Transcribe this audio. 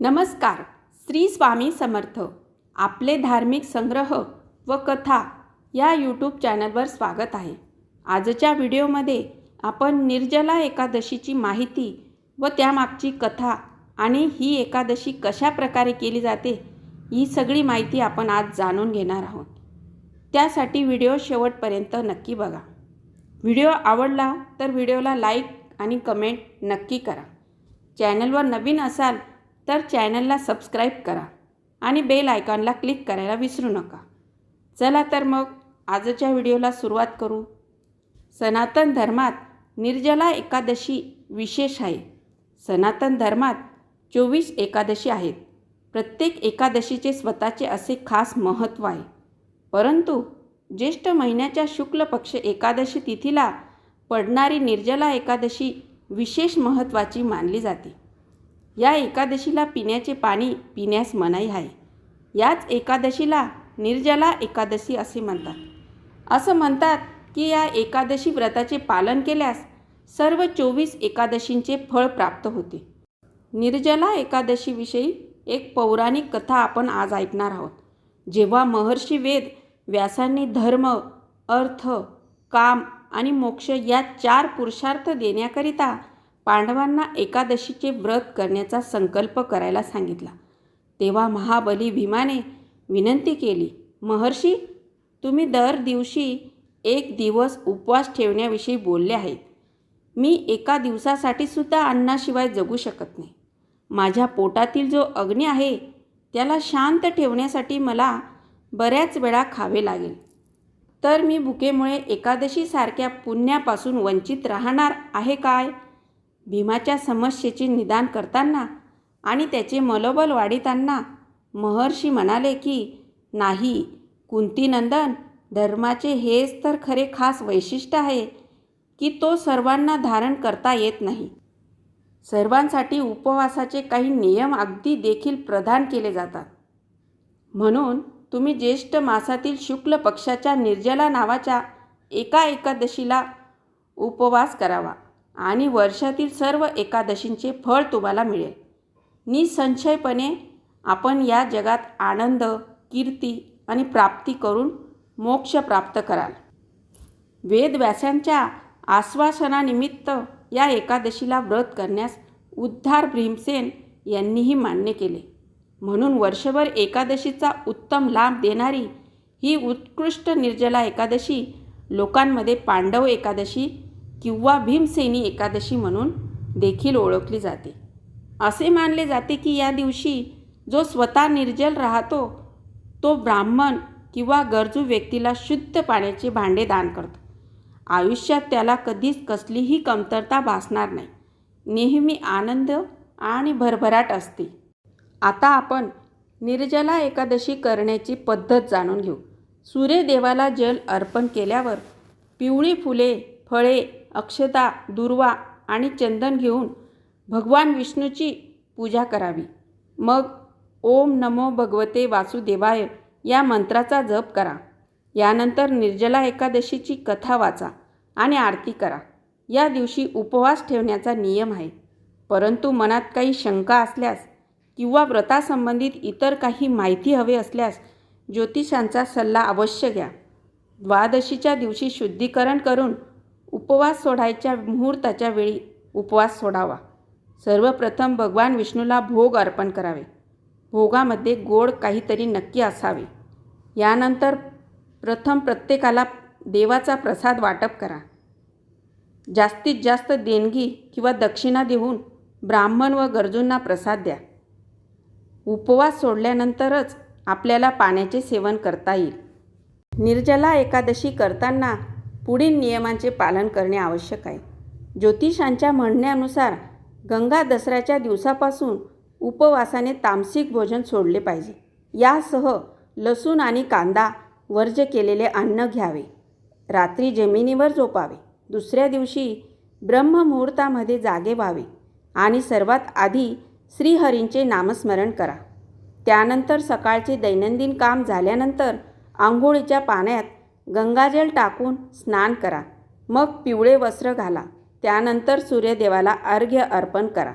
नमस्कार श्री स्वामी समर्थ. आपले धार्मिक संग्रह व कथा या यूट्यूब चॅनलवर स्वागत आहे. आजच्या व्हिडिओमध्ये आपण निर्जला एकादशीची माहिती व त्यामागची कथा आणि ही एकादशी कशा प्रकारे केली जाते ही सगळी माहिती आपण आज जाणून घेणार आहोत. त्यासाठी व्हिडिओ शेवटपर्यंत नक्की बघा. व्हिडिओ आवडला तर व्हिडिओला लाईक आणि कमेंट नक्की करा. चॅनलवर नवीन असाल तर चॅनलला सबस्क्राईब करा आणि बेल आयकॉनला क्लिक करायला विसरू नका. चला तर मग आजच्या व्हिडिओला सुरुवात करू. सनातन धर्मात निर्जला एकादशी विशेष आहे. सनातन धर्मात चोवीस एकादशी आहेत. प्रत्येक एकादशीचे स्वतःचे असे खास महत्त्व आहे. परंतु ज्येष्ठ महिन्याच्या शुक्ल पक्ष एकादशी तिथीला पडणारी निर्जला एकादशी विशेष महत्त्वाची मानली जाते. या एकादशीला पिण्याचे पाणी पिण्यास मनाई आहे. याच एकादशीला निर्जला एकादशी असे म्हणतात. असं म्हणतात की या एकादशी व्रताचे पालन केल्यास सर्व चोवीस एकादशींचे फळ प्राप्त होते. निर्जला एकादशीविषयी एक पौराणिक कथा आपण आज ऐकणार आहोत. जेव्हा महर्षी वेद व्यासांनी धर्म अर्थ काम आणि मोक्ष या चार पुरुषार्थ देण्याकरिता पांडवांना एकादशीचे व्रत करण्याचा संकल्प करायला सांगितला. तेव्हा महाबली भीमाने विनंती केली महर्षी तुम्ही दर दिवशी एक दिवस उपवास ठेवण्याविषयी बोलले आहेत. मी एका दिवसासाठी सुद्धा अन्नाशिवाय जगू शकत नाही. माझ्या पोटातील जो अग्नी आहे त्याला शांत ठेवण्यासाठी मला बऱ्याच वेळा खावे लागेल. तर मी भुकेमुळे एकादशीसारख्या पुण्यापासून वंचित राहणार आहे काय? भीमाच्या समस्येचे निदान करताना आणि त्याचे मनोबल वाढीताना महर्षी म्हणाले की नाही कुंतीनंदन धर्माचे हेच तर खरे खास वैशिष्ट्य आहे की तो सर्वांना धारण करता येत नाही. सर्वांसाठी उपवासाचे काही नियम अगदी देखील प्रदान केले जातात. म्हणून तुम्ही ज्येष्ठ मासातील शुक्ल पक्षाच्या निर्जला नावाच्या एका एकादशीला उपवास करावा. आणि वर्षातील सर्व एकादशींचे फळ तुम्हाला मिळेल. निसंशयपणे आपण या जगात आनंद कीर्ती आणि प्राप्ती करून मोक्ष प्राप्त कराल. वेदव्यासांच्या आश्वासनानिमित्त या एकादशीला व्रत करण्यास उद्धार भीमसेन यांनीही मान्य केले. म्हणून वर्षभर एकादशीचा उत्तम लाभ देणारी ही उत्कृष्ट निर्जला एकादशी लोकांमध्ये पांडव एकादशी किंवा भीमसेनी एकादशी म्हणून देखील ओळखली जाते. असे मानले जाते की या दिवशी जो स्वतः निर्जल राहतो तो ब्राह्मण किंवा गरजू व्यक्तीला शुद्ध पाण्याचे भांडे दान करतो. आयुष्यात त्याला कधीच कसलीही कमतरता भासणार नाही. नेहमी आनंद आणि भरभराट असते. आता आपण निर्जला एकादशी करण्याची पद्धत जाणून घेऊ. सूर्यदेवाला जल अर्पण केल्यावर पिवळी फुले फळे अक्षता दुर्वा आणि चंदन घेऊन भगवान विष्णूची पूजा करावी. मग ओम नमो भगवते वासुदेवाय या मंत्राचा जप करा. यानंतर निर्जला एकादशीची कथा वाचा आणि आरती करा. या दिवशी उपवास ठेवण्याचा नियम आहे. परंतु मनात काही शंका असल्यास किंवा व्रतासंबंधित इतर काही माहिती हवे असल्यास ज्योतिषांचा सल्ला अवश्य घ्या. द्वादशीच्या दिवशी शुद्धीकरण करून उपवास सोडायच्या मुहूर्ताच्या वेळी उपवास सोडावा. सर्वप्रथम भगवान विष्णूला भोग अर्पण करावे. भोगामध्ये गोड काहीतरी नक्की असावे. यानंतर प्रथम प्रत्येकाला देवाचा प्रसाद वाटप करा. जास्तीत जास्त देणगी किंवा दक्षिणा देऊन ब्राह्मण व गरजूंना प्रसाद द्या. उपवास सोडल्यानंतरच आपल्याला पाण्याचे सेवन करता येईल. निर्जला एकादशी करताना पुढील नियमांचे पालन करणे आवश्यक आहे. ज्योतिषांच्या म्हणण्यानुसार गंगा दसऱ्याच्या दिवसापासून उपवासाने तामसिक भोजन सोडले पाहिजे. यासह लसूण आणि कांदा वर्ज केलेले अन्न घ्यावे. रात्री जमिनीवर झोपावे. दुसऱ्या दिवशी ब्रह्ममुहूर्तामध्ये जागे व्हावे आणि सर्वात आधी श्रीहरींचे नामस्मरण करा. त्यानंतर सकाळचे दैनंदिन काम झाल्यानंतर आंघोळीच्या पाण्यात गंगाजल टाकून स्नान करा. मग पिवळे वस्त्र घाला. त्यानंतर सूर्यदेवाला अर्घ्य अर्पण करा.